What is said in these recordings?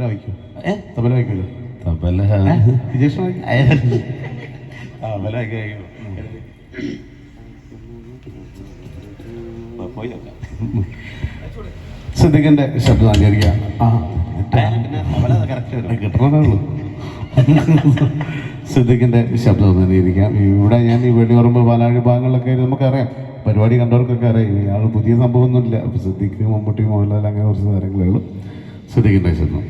തബല വായിക്കും ഏ? തബല വായിക്കുമല്ലോ തബല വിജേഷ് വായിക്കും? ഏ, ആ തബല വായിക്കും പോയി നോക്കാം. സിദ്ദിഖിന്റെ ശബ്ദം അനുകരിക്കാം സിദ്ദിഖിന്റെ ശബ്ദം ഒന്ന് അനുകരിക്കാം ഇവിടെ ഞാൻ ഈ വെള്ളിയുറമ്പ് പാലാഴി ഭാഗങ്ങളിലൊക്കെ നമുക്കറിയാം. പരിപാടി കണ്ടവർക്കൊക്കെ അറിയാം. ഇയാൾ പുതിയ സംഭവമൊന്നുമില്ല. സിദ്ദിഖ് മമ്മൂട്ടി മോഹൻലാൽ അങ്ങനെ കുറച്ച് കാര്യങ്ങളേ ഉള്ളൂ. സിദ്ദിഖിന്റെ ശബ്ദം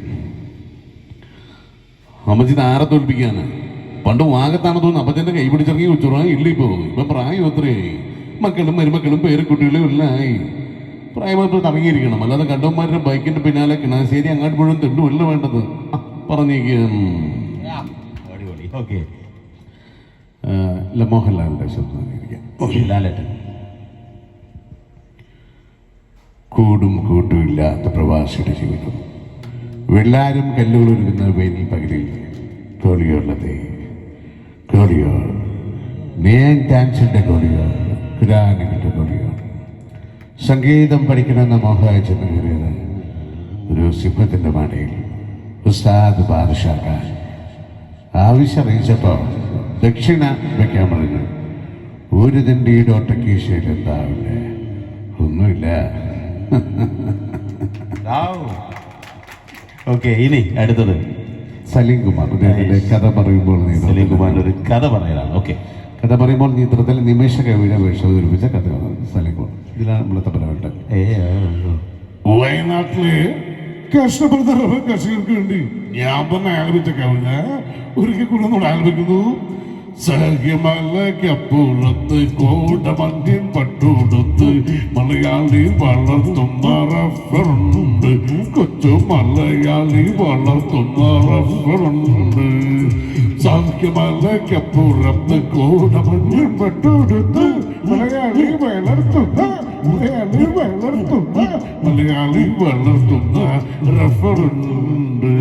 അമ്മച്ചിത് ആരെ തോൽപ്പിക്കാന് പണ്ട് വാഗത്താണ് തോന്നുന്നു അപ്പച്ചന്റെ കൈ പിടിച്ചിറങ്ങി ഉച്ചുറാ ഇല്ലി പോകുന്നു ഇപ്പൊ പ്രായം എത്രയായി? മക്കളും മരുമക്കളും പേരക്കുട്ടികളും എല്ലായി ആയി. പ്രായമായപ്പോൾ തടങ്ങിയിരിക്കണം. അല്ലാതെ കണ്ടവന്മാരുടെ ബൈക്കിന്റെ പിന്നാലെ കിണാശ്ശേരി അങ്ങോട്ട് മുഴുവൻ തെണ്ടുമല്ല വേണ്ടത്. പറഞ്ഞേക്കും മോഹൻലാലിന്റെ ശബ്ദം കൂടും കൂട്ടും ഇല്ലാത്ത പ്രവാസിയുടെ ജീവിതം. വെള്ളാരും കല്ലുകളൊരുക്കുന്ന വേനിൽ പകലിൽ കോളിയോളതേ കോളിയോ നേൻ ഡാൻസിന്റെ കോളിയോ ഗ്രാനിന്റെ കോളിയോ സംഗീതം പഠിക്കണമെന്ന കയറിയത് ഒരു സിംഹത്തിന്റെ മടയിൽ. ഉസ്താദ് ബാദഷാക്കാൻ ആവശ്യം അറിയിച്ചപ്പോൾ ദക്ഷിണ വയ്ക്കാൻ പറഞ്ഞു ഒരു തിണ്ടിയുടെ ഒട്ടക്കീശയിൽ എന്താവില്ലേ ഒന്നുമില്ല. ഓക്കെ ഇനി അടുത്തത്. സലീം കുമാർ അദ്ദേഹത്തിന്റെ കഥ പറയുമ്പോൾ നീ സലീം കുമാർ ഒരു കഥ പറയാനാണ് ഓക്കെ. കഥ പറയുമ്പോൾ ചിത്രത്തിൽ നിമിഷ കവിയുടെ വേഷം അവതരിപ്പിച്ച കഥയാണ് സലീം കുമാർ ഇതിലാണ് നമ്മളത്തെ ഏ വയനാട്ടിലെ കഷ്ടപ്പെടുന്ന കർഷകർക്ക് വേണ്ടി ഞാൻ തന്നെ ആലപിച്ച കവിത ഒരിക്കൽ കൂടെ നമ്മൾ ആലപിക്കുന്നു സഹ്യമലക്കപ്പുറത്ത് കോടമന്യം പട്ടുടുത്ത് മലയാളി വളർത്തും മലയാളി വളർത്തുന്ന സഹ്യമലക്കപ്പുറത്ത് കോടമന്യം പട്ടുടുത്ത് മലയാളി വളർത്തുന്ന മലയാളി വളർത്തുന്ന മലയാളി വളർത്തുന്ന റഫറുണ്ട്.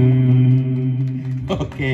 ഓക്കെ